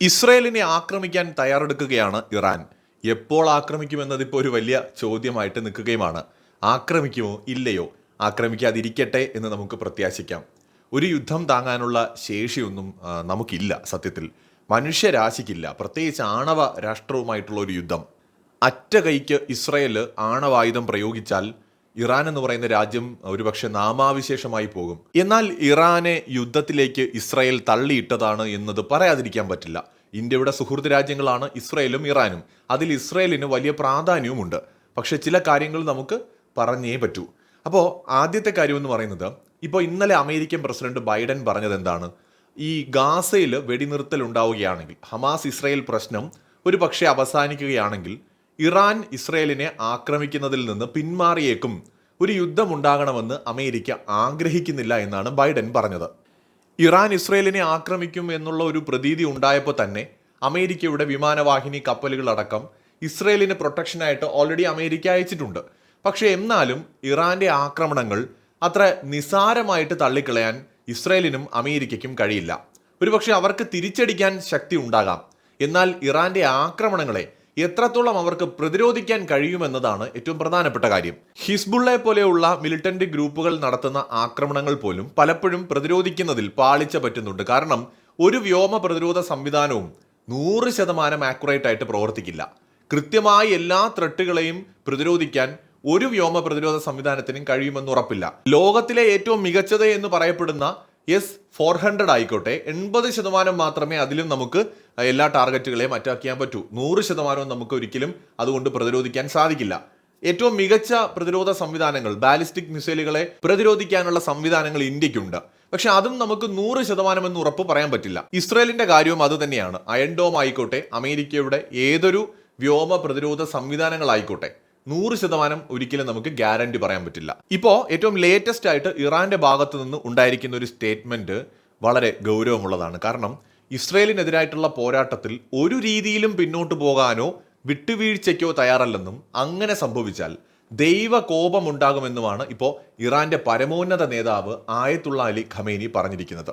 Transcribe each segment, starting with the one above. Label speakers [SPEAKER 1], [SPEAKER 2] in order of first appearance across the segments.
[SPEAKER 1] ഇസ്രയേലിനെ ആക്രമിക്കാൻ തയ്യാറെടുക്കുകയാണ് ഇറാൻ. എപ്പോൾ ആക്രമിക്കുമെന്നതിപ്പോൾ ഒരു വലിയ ചോദ്യമായിട്ട് നിൽക്കുകയുമാണ്. ആക്രമിക്കുമോ ഇല്ലയോ? ആക്രമിക്കാതിരിക്കട്ടെ എന്ന് നമുക്ക് പ്രത്യാശിക്കാം. ഒരു യുദ്ധം താങ്ങാനുള്ള ശേഷിയൊന്നും നമുക്കില്ല സത്യത്തിൽ. മനുഷ്യരാശിക്കില്ല. പ്രത്യേകിച്ച് ആണവ രാഷ്ട്രവുമായിട്ടുള്ള ഒരു യുദ്ധം. അറ്റകൈക്ക് ഇസ്രയേൽ ആണവായുധം പ്രയോഗിച്ചാൽ ഇറാൻ എന്ന് പറയുന്ന രാജ്യം ഒരുപക്ഷെ നാമാവിശേഷമായി പോകും. എന്നാൽ ഇറാനെ യുദ്ധത്തിലേക്ക് ഇസ്രായേൽ തള്ളിയിട്ടതാണ് എന്നത് പറയാതിരിക്കാൻ പറ്റില്ല. ഇന്ത്യയുടെ സുഹൃത്ത് രാജ്യങ്ങളാണ് ഇസ്രായേലും ഇറാനും. അതിൽ ഇസ്രായേലിന് വലിയ പ്രാധാന്യവുമുണ്ട്. പക്ഷെ ചില കാര്യങ്ങൾ നമുക്ക് പറഞ്ഞേ പറ്റൂ. അപ്പോൾ ആദ്യത്തെ കാര്യം എന്ന് പറയുന്നത് ഇപ്പോൾ ഇന്നലെ അമേരിക്കൻ പ്രസിഡന്റ് ബൈഡൻ പറഞ്ഞത് എന്താണ്? ഈ ഗാസയിൽ വെടിനിർത്തൽ ഉണ്ടാവുകയാണെങ്കിൽ ഹമാസ് ഇസ്രായേൽ പ്രശ്നം ഒരു പക്ഷേ അവസാനിക്കുകയാണെങ്കിൽ ഇറാൻ ഇസ്രയേലിനെ ആക്രമിക്കുന്നതിൽ നിന്ന് പിന്മാറിയേക്കും. ഒരു യുദ്ധമുണ്ടാകണമെന്ന് അമേരിക്ക ആഗ്രഹിക്കുന്നില്ല എന്നാണ് ബൈഡൻ പറഞ്ഞത്. ഇറാൻ ഇസ്രയേലിനെ ആക്രമിക്കും എന്നുള്ള ഒരു പ്രതീതി ഉണ്ടായപ്പോൾ തന്നെ അമേരിക്കയുടെ വിമാനവാഹിനി കപ്പലുകളടക്കം ഇസ്രയേലിന് പ്രൊട്ടക്ഷനായിട്ട് ഓൾറെഡി അമേരിക്ക അയച്ചിട്ടുണ്ട്. പക്ഷേ എന്നാലും ഇറാന്റെ ആക്രമണങ്ങൾ അത്ര നിസാരമായിട്ട് തള്ളിക്കളയാൻ ഇസ്രയേലിനും അമേരിക്കയ്ക്കും കഴിയില്ല. ഒരുപക്ഷെ അവർക്ക് തിരിച്ചടിക്കാൻ ശക്തി ഉണ്ടാകാം. എന്നാൽ ഇറാന്റെ ആക്രമണങ്ങളെ എത്രത്തോളം അവർക്ക് പ്രതിരോധിക്കാൻ കഴിയുമെന്നതാണ് ഏറ്റവും പ്രധാനപ്പെട്ട കാര്യം. ഹിസ്ബുള്ളയെ പോലെയുള്ള മിലിറ്റന്റ് ഗ്രൂപ്പുകൾ നടത്തുന്ന ആക്രമണങ്ങൾ പോലും പലപ്പോഴും പ്രതിരോധിക്കുന്നതിൽ പാളിച്ച പറ്റുന്നുണ്ട്. കാരണം ഒരു വ്യോമ പ്രതിരോധ സംവിധാനവും നൂറ് ശതമാനം ആക്യുറേറ്റ് ആയിട്ട് പ്രവർത്തിക്കില്ല. കൃത്യമായി എല്ലാ ത്രട്ടുകളെയും പ്രതിരോധിക്കാൻ ഒരു വ്യോമ പ്രതിരോധ സംവിധാനത്തിനും കഴിയുമെന്ന് ഉറപ്പില്ല. ലോകത്തിലെ ഏറ്റവും മികച്ചത് എന്ന് പറയപ്പെടുന്ന എസ് ഫോർ ഹൺഡ്രഡ് ആയിക്കോട്ടെ. എൺപത് ശതമാനം മാത്രമേ അതിലും നമുക്ക് എല്ലാ ടാർഗറ്റുകളെയും അറ്റാക്ക് ചെയ്യാൻ പറ്റൂ. നൂറ് ശതമാനവും നമുക്ക് ഒരിക്കലും അതുകൊണ്ട് പ്രതിരോധിക്കാൻ സാധിക്കില്ല. ഏറ്റവും മികച്ച പ്രതിരോധ സംവിധാനങ്ങൾ ബാലിസ്റ്റിക് മിസൈലുകളെ പ്രതിരോധിക്കാനുള്ള സംവിധാനങ്ങൾ ഇന്ത്യക്കുണ്ട്. പക്ഷെ അതും നമുക്ക് നൂറ് ശതമാനം എന്ന് ഉറപ്പ് പറയാൻ പറ്റില്ല. ഇസ്രയേലിന്റെ കാര്യവും അതുതന്നെയാണ് അയൺഡോം ആയിക്കോട്ടെ അമേരിക്കയുടെ ഏതൊരു വ്യോമ പ്രതിരോധ സംവിധാനങ്ങളായിക്കോട്ടെ. നൂറ് ശതമാനം ഒരിക്കലും നമുക്ക് ഗ്യാരണ്ടി പറയാൻ പറ്റില്ല. ഇപ്പോൾ ഏറ്റവും ലേറ്റസ്റ്റ് ആയിട്ട് ഇറാന്റെ ഭാഗത്ത് നിന്ന് ഉണ്ടായിരിക്കുന്ന ഒരു സ്റ്റേറ്റ്മെന്റ് വളരെ ഗൗരവമുള്ളതാണ്. കാരണം ഇസ്രയേലിനെതിരായിട്ടുള്ള പോരാട്ടത്തിൽ ഒരു രീതിയിലും പിന്നോട്ട് പോകാനോ വിട്ടുവീഴ്ചയ്ക്കോ തയ്യാറല്ലെന്നും അങ്ങനെ സംഭവിച്ചാൽ ദൈവ കോപമുണ്ടാകുമെന്നുമാണ് ഇപ്പോൾ ഇറാന്റെ പരമോന്നത നേതാവ് ആയത്തുള്ള അലി ഖമേനി പറഞ്ഞിരിക്കുന്നത്.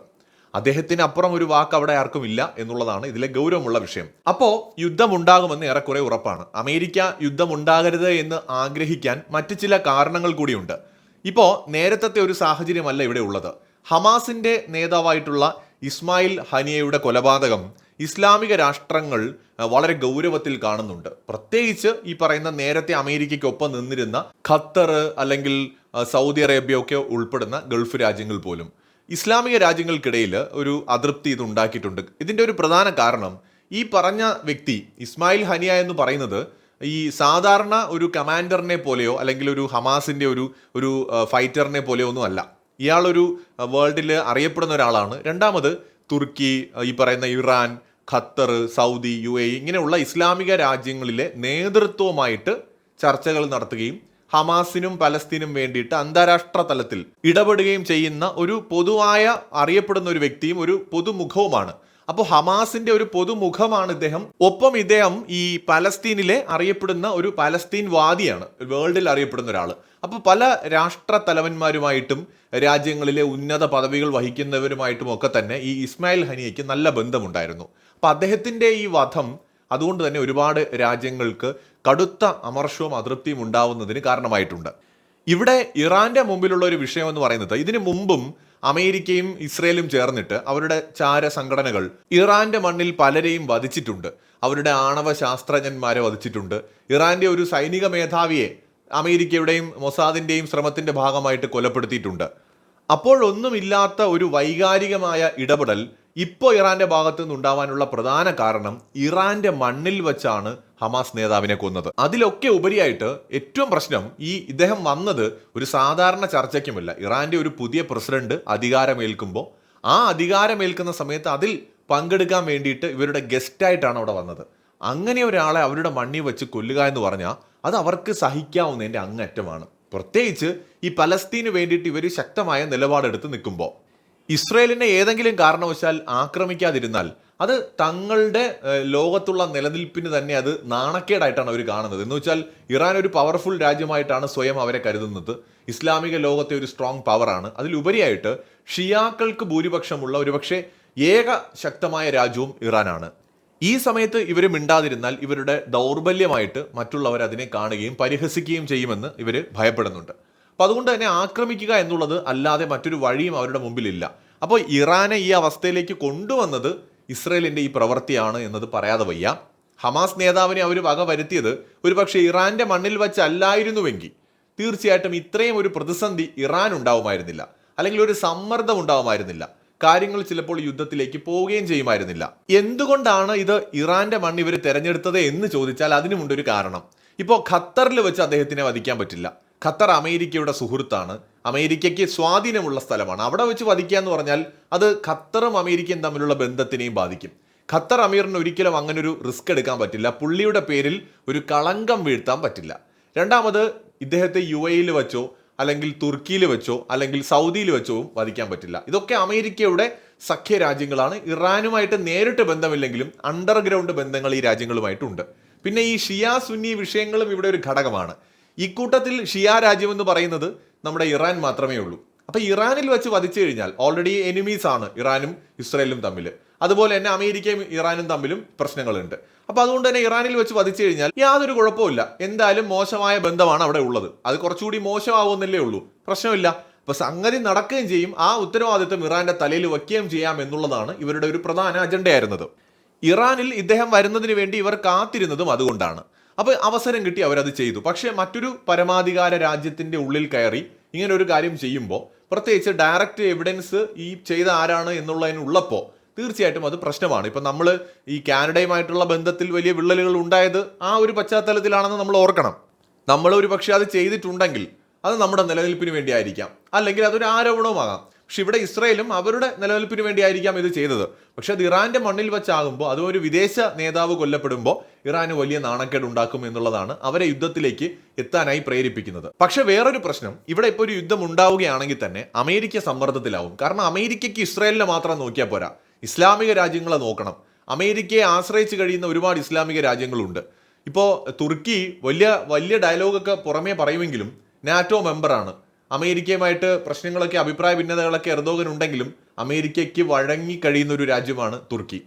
[SPEAKER 1] അദ്ദേഹത്തിന് അപ്പുറം ഒരു വാക്ക് അവിടെ ആർക്കും ഇല്ല എന്നുള്ളതാണ് ഇതിലെ ഗൗരവമുള്ള വിഷയം. അപ്പോ യുദ്ധം ഉണ്ടാകുമെന്ന് ഏറെക്കുറെ ഉറപ്പാണ്. അമേരിക്ക യുദ്ധം ഉണ്ടാകരുത് എന്ന് ആഗ്രഹിക്കാൻ മറ്റു ചില കാരണങ്ങൾ കൂടിയുണ്ട്. ഇപ്പോ നേരത്തെ ഒരു സാഹചര്യമല്ല ഇവിടെ ഉള്ളത്. ഹമാസിന്റെ നേതാവായിട്ടുള്ള ഇസ്മായിൽ ഹനിയയുടെ കൊലപാതകം ഇസ്ലാമിക രാഷ്ട്രങ്ങൾ വളരെ ഗൗരവത്തിൽ കാണുന്നുണ്ട്. പ്രത്യേകിച്ച് ഈ പറയുന്ന നേരത്തെ അമേരിക്കയ്ക്കൊപ്പം നിന്നിരുന്ന ഖത്തർ അല്ലെങ്കിൽ സൗദി അറേബ്യ ഒക്കെ ഉൾപ്പെടുന്ന ഗൾഫ് രാജ്യങ്ങൾ പോലും. ഇസ്ലാമിക രാജ്യങ്ങൾക്കിടയിൽ ഒരു അതൃപ്തി ഇത് ഉണ്ടാക്കിയിട്ടുണ്ട്. ഇതിന്റെ ഒരു പ്രധാന കാരണം ഈ പറഞ്ഞ വ്യക്തി ഇസ്മായിൽ ഹനിയ എന്ന് പറയുന്നത് ഈ സാധാരണ ഒരു കമാൻഡറിനെ പോലെയോ അല്ലെങ്കിൽ ഒരു ഹമാസിന്റെ ഒരു ഒരു ഫൈറ്ററിനെ പോലെയോ ഒന്നും അല്ല. ഇയാളൊരു വേൾഡിൽ അറിയപ്പെടുന്ന ഒരാളാണ്. രണ്ടാമത് തുർക്കി ഈ പറയുന്ന Iran Qatar Saudi U A ഇങ്ങനെയുള്ള ഇസ്ലാമിക രാജ്യങ്ങളിലെ നേതൃത്വവുമായിട്ട് ചർച്ചകൾ നടത്തുകയും ഹമാസിനും പലസ്തീനും വേണ്ടിയിട്ട് അന്താരാഷ്ട്ര തലത്തിൽ ഇടപെടുകയും ചെയ്യുന്ന ഒരു പൊതുവായ അറിയപ്പെടുന്ന ഒരു വ്യക്തിയും ഒരു പൊതുമുഖവുമാണ്. അപ്പോൾ ഹമാസിന്റെ ഒരു പൊതുമുഖമാണ് ഇദ്ദേഹം. ഒപ്പം ഇദ്ദേഹം ഈ പലസ്തീനിലെ അറിയപ്പെടുന്ന ഒരു പലസ്തീൻ വാദിയാണ്. വേൾഡിൽ അറിയപ്പെടുന്ന ഒരാൾ അപ്പോൾ പല രാഷ്ട്ര തലവന്മാരുമായിട്ടും രാജ്യങ്ങളിലെ ഉന്നത പദവികൾ വഹിക്കുന്നവരുമായിട്ടും ഒക്കെ തന്നെ ഈ ഇസ്മായിൽ ഹനിയയ്ക്ക് നല്ല ബന്ധമുണ്ടായിരുന്നു. അപ്പോൾ അദ്ദേഹത്തിന്റെ ഈ വധം അതുകൊണ്ട് തന്നെ ഒരുപാട് രാജ്യങ്ങൾക്ക് കടുത്ത അമർഷവും അതൃപ്തിയും ഉണ്ടാവുന്നതിന് കാരണമായിട്ടുണ്ട്. ഇവിടെ ഇറാന്റെ മുമ്പിലുള്ള ഒരു വിഷയം എന്ന് പറയുന്നത് ഇതിനു മുമ്പും അമേരിക്കയും ഇസ്രയേലും ചേർന്നിട്ട് അവരുടെ ചാര സംഘടനകൾ ഇറാന്റെ മണ്ണിൽ പലരെയും വധിച്ചിട്ടുണ്ട്. അവരുടെ ആണവ ശാസ്ത്രജ്ഞന്മാരെ വധിച്ചിട്ടുണ്ട്. ഇറാന്റെ ഒരു സൈനിക മേധാവിയെ അമേരിക്കയുടെയും മൊസാദിന്റെയും ശ്രമത്തിന്റെ ഭാഗമായിട്ട് കൊലപ്പെടുത്തിയിട്ടുണ്ട്. അപ്പോഴൊന്നുമില്ലാത്ത ഒരു വൈകാരികമായ ഇടപെടൽ ഇപ്പോൾ ഇറാന്റെ ഭാഗത്തു നിന്ന് ഉണ്ടാവാനുള്ള പ്രധാന കാരണം ഇറാന്റെ മണ്ണിൽ വെച്ചാണ് ഹമാസ് നേതാവിനെ കൊന്നത്. അതിലൊക്കെ ഉപരിയായിട്ട് ഏറ്റവും പ്രശ്നം ഈ ഇദ്ദേഹം വന്നത് ഒരു സാധാരണ ചർച്ചയ്ക്കുമല്ല. ഇറാന്റെ ഒരു പുതിയ പ്രസിഡന്റ് അധികാരമേൽക്കുമ്പോൾ ആ അധികാരമേൽക്കുന്ന സമയത്ത് അതിൽ പങ്കെടുക്കാൻ വേണ്ടിയിട്ട് ഇവരുടെ ഗസ്റ്റായിട്ടാണ് അവിടെ വന്നത്. അങ്ങനെ ഒരാളെ അവരുടെ മണ്ണിൽ വെച്ച് കൊല്ലുക എന്ന് പറഞ്ഞാൽ അത് അവർക്ക് സഹിക്കാവുന്നതിന്റെ അങ്ങറ്റമാണ്. പ്രത്യേകിച്ച് ഈ പലസ്തീന് വേണ്ടിയിട്ട് ഇവർ ശക്തമായ നിലപാടെടുത്ത് നിൽക്കുമ്പോൾ ഇസ്രയേലിനെ ഏതെങ്കിലും കാരണവശാൽ ആക്രമിക്കാതിരുന്നാൽ അത് തങ്ങളുടെ ലോകത്തുള്ള നിലനിൽപ്പിന് തന്നെ അത് നാണക്കേടായിട്ടാണ് അവർ കാണുന്നത്. എന്ന് വെച്ചാൽ ഇറാൻ ഒരു പവർഫുൾ രാജ്യമായിട്ടാണ് സ്വയം അവരെ കരുതുന്നത്. ഇസ്ലാമിക ലോകത്തെ ഒരു സ്ട്രോങ് പവറാണ് അതിലുപരിയായിട്ട് ഷിയാക്കൾക്ക് ഭൂരിപക്ഷമുള്ള ഒരുപക്ഷെ ഏക ശക്തമായ രാജ്യവും ഇറാനാണ്. ഈ സമയത്ത് ഇവർ മിണ്ടാതിരുന്നാൽ ഇവരുടെ ദൗർബല്യമായിട്ട് മറ്റുള്ളവർ അതിനെ കാണുകയും പരിഹസിക്കുകയും ചെയ്യുമെന്ന് ഇവർ ഭയപ്പെടുന്നുണ്ട്. അപ്പോൾ അതുകൊണ്ട് തന്നെ ആക്രമിക്കുക എന്നുള്ളത് അല്ലാതെ മറ്റൊരു വഴിയും അവരുടെ മുമ്പിലില്ല. അപ്പോൾ ഇറാനെ ഈ അവസ്ഥയിലേക്ക് കൊണ്ടുവന്നത് ഇസ്രയേലിന്റെ ഈ പ്രവൃത്തിയാണ് എന്നത് പറയാതെ വയ്യ. ഹമാസ് നേതാവിനെ അവർ വക വരുത്തിയത് ഒരുപക്ഷെ ഇറാന്റെ മണ്ണിൽ വച്ചല്ലായിരുന്നുവെങ്കിൽ തീർച്ചയായിട്ടും ഇത്രയും ഒരു പ്രതിസന്ധി ഇറാൻ ഉണ്ടാവുമായിരുന്നില്ല. അല്ലെങ്കിൽ ഒരു സമ്മർദ്ദം ഉണ്ടാവുമായിരുന്നില്ല. കാര്യങ്ങൾ ചിലപ്പോൾ യുദ്ധത്തിലേക്ക് പോവുകയും ചെയ്യുമായിരുന്നില്ല. എന്തുകൊണ്ടാണ് ഇത് ഇറാന്റെ മണ്ണ് ഇവർ തിരഞ്ഞെടുത്തത് എന്ന് ചോദിച്ചാൽ അതിനുമുണ്ടൊരു കാരണം. ഇപ്പോൾ ഖത്തറിൽ വെച്ച് അദ്ദേഹത്തിനെ വധിക്കാൻ പറ്റില്ല. ഖത്തർ അമേരിക്കയുടെ സുഹൃത്താണ്. അമേരിക്കയ്ക്ക് സ്വാധീനമുള്ള സ്ഥലമാണ്. അവിടെ വെച്ച് വധിക്കുക എന്ന് പറഞ്ഞാൽ അത് ഖത്തറും അമേരിക്കയും തമ്മിലുള്ള ബന്ധത്തിനെയും ബാധിക്കും. ഖത്തർ അമീറിന് ഒരിക്കലും അങ്ങനെ ഒരു റിസ്ക് എടുക്കാൻ പറ്റില്ല. പുള്ളിയുടെ പേരിൽ ഒരു കളങ്കം വീഴ്ത്താൻ പറ്റില്ല. രണ്ടാമത് ഇദ്ദേഹത്തെ യു എയിൽ വെച്ചോ അല്ലെങ്കിൽ തുർക്കിയിൽ വെച്ചോ അല്ലെങ്കിൽ സൗദിയിൽ വെച്ചോ വധിക്കാൻ പറ്റില്ല. ഇതൊക്കെ അമേരിക്കയുടെ സഖ്യ രാജ്യങ്ങളാണ്. ഇറാനുമായിട്ട് നേരിട്ട് ബന്ധമില്ലെങ്കിലും അണ്ടർഗ്രൗണ്ട് ബന്ധങ്ങൾ ഈ രാജ്യങ്ങളുമായിട്ടുണ്ട്. പിന്നെ ഈ ഷിയ സുന്നി വിഷയങ്ങളും ഇവിടെ ഒരു ഘടകമാണ്. ഇക്കൂട്ടത്തിൽ ഷിയ രാജ്യം എന്ന് പറയുന്നത് നമ്മുടെ ഇറാൻ മാത്രമേ ഉള്ളൂ. അപ്പോൾ ഇറാനിൽ വെച്ച് വധിച്ചു കഴിഞ്ഞാൽ ഓൾറെഡി എനിമീസ് ആണ് ഇറാനും ഇസ്രയേലും തമ്മിൽ അതുപോലെ തന്നെ അമേരിക്കയും ഇറാനും തമ്മിലും പ്രശ്നങ്ങളുണ്ട്. അപ്പോൾ അതുകൊണ്ട് തന്നെ ഇറാനിൽ വെച്ച് വധിച്ചു കഴിഞ്ഞാൽ യാതൊരു കുഴപ്പമില്ല എന്തായാലും മോശമായ ബന്ധമാണ് അവിടെ ഉള്ളത്. അത് കുറച്ചുകൂടി മോശമാവുന്നല്ലേ ഉള്ളൂ. പ്രശ്നമില്ല. അപ്പോൾ സംഗതി നടക്കുകയും ചെയ്യും. ആ ഉത്തരവാദിത്വം ഇറാന്റെ തലയിൽ വയ്ക്കുകയും ചെയ്യാം എന്നുള്ളതാണ് ഇവരുടെ ഒരു പ്രധാന അജണ്ടയായിരുന്നത് ഇറാനിൽ ഇദ്ദേഹം വരുന്നതിന് വേണ്ടി ഇവർ കാത്തിരുന്നതും അതുകൊണ്ടാണ്. അപ്പോൾ അവസരം കിട്ടി അവരത് ചെയ്തു. പക്ഷേ മറ്റൊരു പരമാധികാര രാജ്യത്തിന്റെ ഉള്ളിൽ കയറി ഇങ്ങനെ ഒരു കാര്യം ചെയ്യുമ്പോൾ പ്രത്യേകിച്ച് ഡയറക്റ്റ് എവിഡൻസ് ഈ ചെയ്ത ആരാണ് എന്നുള്ളതിനുള്ളപ്പോൾ തീർച്ചയായിട്ടും അത് പ്രശ്നമാണ്. ഇപ്പം നമ്മൾ ഈ കാനഡയുമായിട്ടുള്ള ബന്ധത്തിൽ വലിയ വിള്ളലുകൾ ഉണ്ടായത് ആ ഒരു പശ്ചാത്തലത്തിലാണെന്ന് നമ്മൾ ഓർക്കണം. നമ്മൾ ഒരു പക്ഷേ അത് ചെയ്തിട്ടുണ്ടെങ്കിൽ അത് നമ്മുടെ നിലനിൽപ്പിന് വേണ്ടിയായിരിക്കാം. അല്ലെങ്കിൽ അതൊരു ആരോപണവുമാകാം. പക്ഷെ ഇവിടെ ഇസ്രയേലും അവരുടെ നിലനിൽപ്പിന് വേണ്ടിയായിരിക്കാം ഇത് ചെയ്തത്. പക്ഷെ അത് ഇറാന്റെ മണ്ണിൽ വെച്ചാകുമ്പോൾ അതും ഒരു വിദേശ നേതാവ് കൊല്ലപ്പെടുമ്പോൾ ഇറാന് വലിയ നാണക്കേട് ഉണ്ടാക്കും എന്നുള്ളതാണ് അവരെ യുദ്ധത്തിലേക്ക് എത്താനായി പ്രേരിപ്പിക്കുന്നത്. പക്ഷെ വേറൊരു പ്രശ്നം ഇവിടെ ഇപ്പോൾ ഒരു യുദ്ധം ഉണ്ടാവുകയാണെങ്കിൽ തന്നെ അമേരിക്ക സമ്മർദ്ദത്തിലാവും. കാരണം അമേരിക്കയ്ക്ക് ഇസ്രയേലിനെ മാത്രം നോക്കിയാൽ പോരാ. ഇസ്ലാമിക രാജ്യങ്ങളെ നോക്കണം. അമേരിക്കയെ ആശ്രയിച്ച് കഴിയുന്ന ഒരുപാട് ഇസ്ലാമിക രാജ്യങ്ങളുണ്ട്. ഇപ്പോൾ തുർക്കി വലിയ വലിയ ഡയലോഗൊക്കെ പുറമേ പറയുമെങ്കിലും നാറ്റോ മെമ്പറാണ് അമേരിക്കയുമായിട്ട് പ്രശ്നങ്ങളൊക്കെ അഭിപ്രായ ഭിന്നതകളൊക്കെ എർദോഗൻ ഉണ്ടെങ്കിലും അമേരിക്കയ്ക്ക് വഴങ്ങി കഴിയുന്ന ഒരു രാജ്യമാണ് തുർക്കി.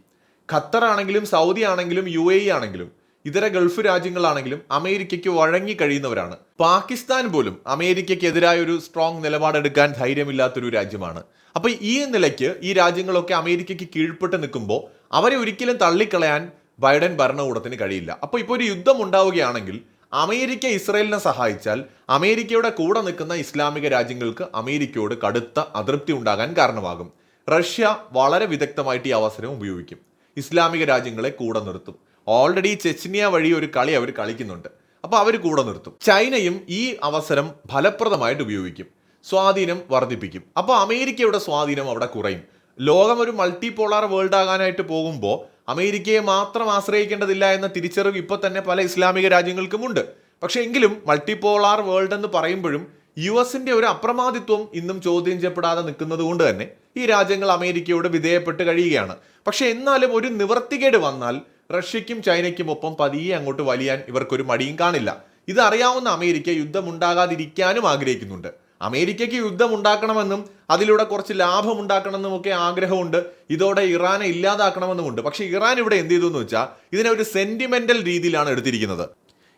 [SPEAKER 1] ഖത്തർ ആണെങ്കിലും സൗദി ആണെങ്കിലും യു എ ആണെങ്കിലും ഇതര ഗൾഫ് രാജ്യങ്ങളാണെങ്കിലും അമേരിക്കയ്ക്ക് വഴങ്ങി കഴിയുന്നവരാണ്. പാകിസ്ഥാൻ പോലും അമേരിക്കയ്ക്കെതിരായ ഒരു സ്ട്രോങ് നിലപാടെടുക്കാൻ ധൈര്യമില്ലാത്തൊരു രാജ്യമാണ്. അപ്പൊ ഈ നിലയ്ക്ക് ഈ രാജ്യങ്ങളൊക്കെ അമേരിക്കയ്ക്ക് കീഴ്പ്പെട്ട് നിൽക്കുമ്പോൾ അവരെ ഒരിക്കലും തള്ളിക്കളയാൻ ബൈഡൻ ഭരണകൂടത്തിന് കഴിയില്ല. അപ്പോൾ ഇപ്പോൾ ഒരു യുദ്ധം ഉണ്ടാവുകയാണെങ്കിൽ അമേരിക്ക ഇസ്രയേലിനെ സഹായിച്ചാൽ അമേരിക്കയുടെ കൂടെ നിൽക്കുന്ന ഇസ്ലാമിക രാജ്യങ്ങൾക്ക് അമേരിക്കയോട് കടുത്ത അതൃപ്തി ഉണ്ടാകാൻ കാരണമാകും. റഷ്യ വളരെ വിദഗ്ധമായിട്ട് ഈ അവസരം ഉപയോഗിക്കും. ഇസ്ലാമിക രാജ്യങ്ങളെ കൂടെ നിർത്തും. ഓൾറെഡി ചെച്ചിനിയ വഴി ഒരു കളി അവർ കളിക്കുന്നുണ്ട്. അപ്പോൾ അവർ കൂടെ നിർത്തും. ചൈനയും ഈ അവസരം ഫലപ്രദമായിട്ട് ഉപയോഗിക്കും. സ്വാധീനം വർദ്ധിപ്പിക്കും. അപ്പോൾ അമേരിക്കയുടെ സ്വാധീനം അവിടെ കുറയും. ലോകം ഒരു മൾട്ടിപോളാർ വേൾഡ് ആകാനായിട്ട് പോകുമ്പോൾ അമേരിക്കയെ മാത്രം ആശ്രയിക്കേണ്ടതില്ല എന്ന തിരിച്ചറിവ് ഇപ്പോൾ തന്നെ പല ഇസ്ലാമിക രാജ്യങ്ങൾക്കും ഉണ്ട്. പക്ഷേ എങ്കിലും മൾട്ടിപോളാർ വേൾഡ് എന്ന് പറയുമ്പോഴും യു എസിന്റെ ഒരു അപ്രമാദിത്വം ഇന്നും ചോദ്യം ചെയ്യപ്പെടാതെ നിൽക്കുന്നത് കൊണ്ട് തന്നെ ഈ രാജ്യങ്ങൾ അമേരിക്കയോട് വിധേയപ്പെട്ട് കഴിയുകയാണ്. പക്ഷെ എന്നാലും ഒരു നിവർത്തികേട് വന്നാൽ റഷ്യയ്ക്കും ചൈനയ്ക്കും ഒപ്പം പതിയെ അങ്ങോട്ട് വലിയാൻ ഇവർക്കൊരു മടിയും കാണില്ല. ഇത് അറിയാവുന്ന അമേരിക്ക യുദ്ധമുണ്ടാകാതിരിക്കാനും ആഗ്രഹിക്കുന്നുണ്ട്. അമേരിക്കയ്ക്ക് യുദ്ധം ഉണ്ടാക്കണമെന്നും അതിലൂടെ കുറച്ച് ലാഭം ഉണ്ടാക്കണമെന്നും ഒക്കെ ആഗ്രഹമുണ്ട്. ഇതോടെ ഇറാനെ ഇല്ലാതാക്കണമെന്നുമുണ്ട്. പക്ഷേ ഇറാൻ ഇവിടെ എന്ത് ചെയ്തു എന്ന് വെച്ചാൽ ഇതിനെ ഒരു സെന്റിമെന്റൽ രീതിയിലാണ് എടുത്തിരിക്കുന്നത്.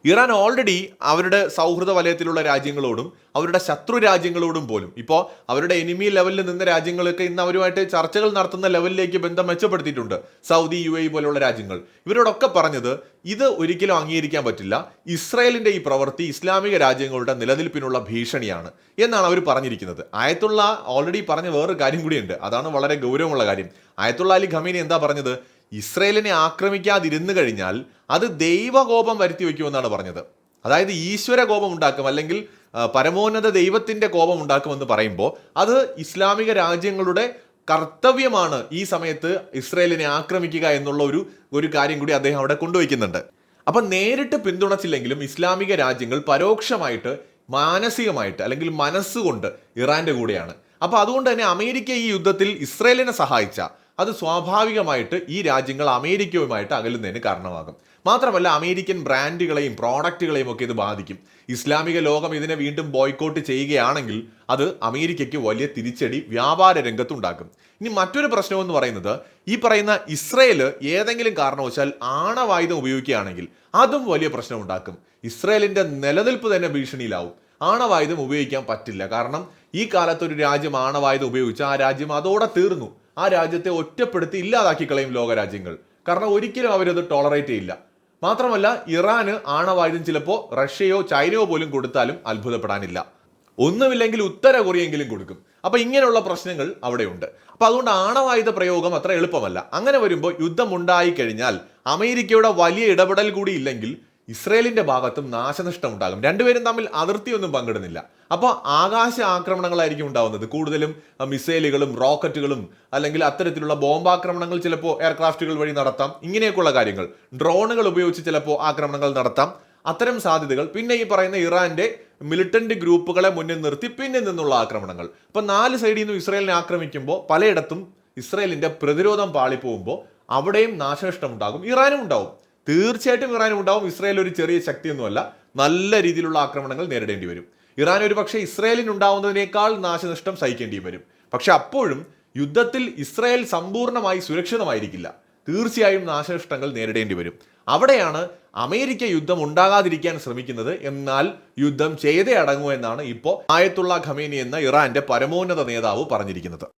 [SPEAKER 1] ഇറാൻ ഓൾറെഡി അവരുടെ സൗഹൃദ വലയത്തിലുള്ള രാജ്യങ്ങളോടും അവരുടെ ശത്രു രാജ്യങ്ങളോടും പോലും ഇപ്പോൾ അവരുടെ എനിമി ലെവലിൽ നിന്ന രാജ്യങ്ങളൊക്കെ ഇന്ന് അവരുമായിട്ട് ചർച്ചകൾ നടത്തുന്ന ലെവലിലേക്ക് ബന്ധം മെച്ചപ്പെടുത്തിയിട്ടുണ്ട്. സൗദി യു എ പോലുള്ള രാജ്യങ്ങൾ. ഇവരോടൊക്കെ പറഞ്ഞത് ഇത് ഒരിക്കലും അംഗീകരിക്കാൻ പറ്റില്ല. ഇസ്രായേലിന്റെ ഈ പ്രവൃത്തി ഇസ്ലാമിക രാജ്യങ്ങളുടെ നിലനിൽപ്പിനുള്ള ഭീഷണിയാണ് എന്നാണ് അവർ പറഞ്ഞിരിക്കുന്നത്. ആയത്തുള്ള ഓൾറെഡി പറഞ്ഞ വേറൊരു കാര്യം കൂടിയുണ്ട്. അതാണ് വളരെ ഗൗരവമുള്ള കാര്യം. ആയത്തുള്ള അലി ഖമീനി എന്താ പറഞ്ഞത്? ഇസ്രയേലിനെ ആക്രമിക്കാതിരുന്നു കഴിഞ്ഞാൽ അത് ദൈവകോപം വരുത്തി വയ്ക്കുമെന്നാണ് പറഞ്ഞത്. അതായത് ഈശ്വര കോപം ഉണ്ടാക്കും അല്ലെങ്കിൽ പരമോന്നത ദൈവത്തിന്റെ കോപം ഉണ്ടാക്കുമെന്ന് പറയുമ്പോൾ അത് ഇസ്ലാമിക രാജ്യങ്ങളുടെ കർത്തവ്യമാണ് ഈ സമയത്ത് ഇസ്രയേലിനെ ആക്രമിക്കുക എന്നുള്ള ഒരു ഒരു കാര്യം കൂടി അദ്ദേഹം അവിടെ കൊണ്ടുവയ്ക്കുന്നുണ്ട്. അപ്പം നേരിട്ട് പിന്തുണച്ചില്ലെങ്കിലും ഇസ്ലാമിക രാജ്യങ്ങൾ പരോക്ഷമായിട്ട് മാനസികമായിട്ട് അല്ലെങ്കിൽ മനസ്സുകൊണ്ട് ഇറാന്റെ കൂടെയാണ്. അപ്പോൾ അതുകൊണ്ട് തന്നെ അമേരിക്ക ഈ യുദ്ധത്തിൽ ഇസ്രയേലിനെ സഹായിച്ച അത് സ്വാഭാവികമായിട്ട് ഈ രാജ്യങ്ങൾ അമേരിക്കയുമായിട്ട് അകലുന്നതിന് കാരണമാകും. മാത്രമല്ല അമേരിക്കൻ ബ്രാൻഡുകളെയും പ്രോഡക്റ്റുകളെയും ഒക്കെ ഇത് ബാധിക്കും. ഇസ്ലാമിക ലോകം ഇതിനെ വീണ്ടും ബോയ്ക്കോട്ട് ചെയ്യുകയാണെങ്കിൽ അത് അമേരിക്കയ്ക്ക് വലിയ തിരിച്ചടി വ്യാപാര രംഗത്തുണ്ടാക്കും. ഇനി മറ്റൊരു പ്രശ്നം എന്ന് പറയുന്നത് ഈ പറയുന്ന ഇസ്രയേൽ ഏതെങ്കിലും കാരണവശാൽ ആണവായുധം ഉപയോഗിക്കുകയാണെങ്കിൽ അതും വലിയ പ്രശ്നം ഉണ്ടാക്കും ഇസ്രയേലിന്റെ നിലനിൽപ്പ് തന്നെ ഭീഷണിയിലാവും. ആണവായുധം ഉപയോഗിക്കാൻ പറ്റില്ല. കാരണം ഈ കാലത്ത് ഒരു രാജ്യം ആണവായുധം ഉപയോഗിച്ച് ആ രാജ്യം അതോടെ തീർന്നു. ആ രാജ്യത്തെ ഒറ്റപ്പെടുത്തി ഇല്ലാതാക്കി കളയും ലോകരാജ്യങ്ങൾ. കാരണം ഒരിക്കലും അവരത് ടോളറേറ്റ് ചെയ്യില്ല. മാത്രമല്ല ഇറാന് ആണവായുധം ചിലപ്പോൾ റഷ്യയോ ചൈനയോ പോലും കൊടുത്താലും അത്ഭുതപ്പെടാനില്ല. ഒന്നുമില്ലെങ്കിൽ ഉത്തര കൊറിയെങ്കിലും കൊടുക്കും. അപ്പൊ ഇങ്ങനെയുള്ള പ്രശ്നങ്ങൾ അവിടെയുണ്ട്. അപ്പൊ അതുകൊണ്ട് ആണവായുധ പ്രയോഗം അത്ര എളുപ്പമല്ല. അങ്ങനെ വരുമ്പോൾ യുദ്ധം ഉണ്ടായി കഴിഞ്ഞാൽ അമേരിക്കയുടെ വലിയ ഇടപെടൽ കൂടി ഇല്ലെങ്കിൽ ഇസ്രയേലിന്റെ ഭാഗത്തും നാശനഷ്ടം ഉണ്ടാകും രണ്ടുപേരും തമ്മിൽ അതിർത്തിയൊന്നും പങ്കിടുന്നില്ല. അപ്പോൾ ആകാശ ആക്രമണങ്ങളായിരിക്കും ഉണ്ടാവുന്നത്. കൂടുതലും മിസൈലുകളും റോക്കറ്റുകളും അല്ലെങ്കിൽ അത്തരത്തിലുള്ള ബോംബാക്രമണങ്ങൾ ചിലപ്പോൾ എയർക്രാഫ്റ്റുകൾ വഴി നടത്താം. ഇങ്ങനെയൊക്കെയുള്ള കാര്യങ്ങൾ. ഡ്രോണുകൾ ഉപയോഗിച്ച് ചിലപ്പോൾ ആക്രമണങ്ങൾ നടത്താം. അത്തരം സാധ്യതകൾ. പിന്നെ ഈ പറയുന്ന ഇറാന്റെ മിലിറ്റന്റ് ഗ്രൂപ്പുകളെ മുന്നിൽ നിർത്തി പിന്നിൽ നിന്നുള്ള ആക്രമണങ്ങൾ. ഇപ്പൊ നാല് സൈഡിൽ നിന്നും ഇസ്രയേലിനെ ആക്രമിക്കുമ്പോൾ പലയിടത്തും ഇസ്രയേലിന്റെ പ്രതിരോധം പാളിപ്പോകുമ്പോൾ അവിടെയും നാശനഷ്ടം ഉണ്ടാകും ഇറാനും ഉണ്ടാവും. തീർച്ചയായിട്ടും ഇറാനും ഉണ്ടാവും. ഇസ്രയേൽ ഒരു ചെറിയ ശക്തിയൊന്നുമല്ല. നല്ല രീതിയിലുള്ള ആക്രമണങ്ങൾ നേരിടേണ്ടി വരും. ഇറാൻ ഒരു പക്ഷേ ഇസ്രായേലിന് ഉണ്ടാവുന്നതിനേക്കാൾ നാശനഷ്ടം സഹിക്കേണ്ടി വരും. പക്ഷെ അപ്പോഴും യുദ്ധത്തിൽ ഇസ്രായേൽ സമ്പൂർണമായി സുരക്ഷിതമായിരിക്കില്ല. തീർച്ചയായും നാശനഷ്ടങ്ങൾ നേരിടേണ്ടി വരും. അവിടെയാണ് അമേരിക്ക യുദ്ധം ഉണ്ടാകാതിരിക്കാൻ ശ്രമിക്കുന്നത്. എന്നാൽ യുദ്ധം ചെയ്തേ അടങ്ങൂ എന്നാണ് ഇപ്പോൾ ആയത്തുള്ള ഖമേനി എന്ന ഇറാന്റെ പരമോന്നത നേതാവ് പറഞ്ഞിരിക്കുന്നത്.